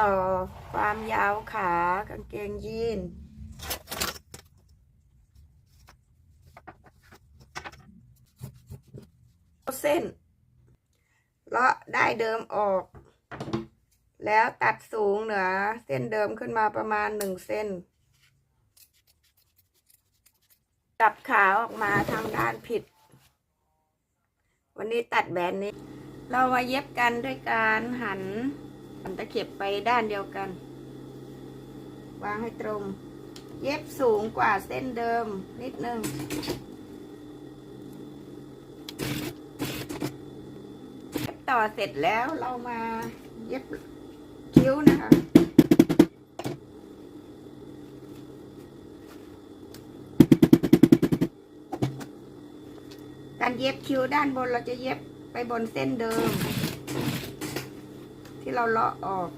ต่อความยาวขากางเกงยีน เส้นเลาะได้เดิมออก แล้วตัดสูงเหนือเส้นเดิมขึ้นมาประมาณหนึ่งเส้นกลับขาออกมาทางด้านผิด วันนี้ตัดแบนนี้ เรามาเย็บกันด้วยการหันหัน ตะเข็บไปด้านเดียวกัน วางให้ตรง เย็บสูงกว่าเส้นเดิมนิดนึงเย็บต่อเสร็จแล้วเรามาเย็บคิ้วนะคะการเย็บคิ้วด้านบนเราจะเย็บไปบนเส้นเดิม ที่เราเลาะออก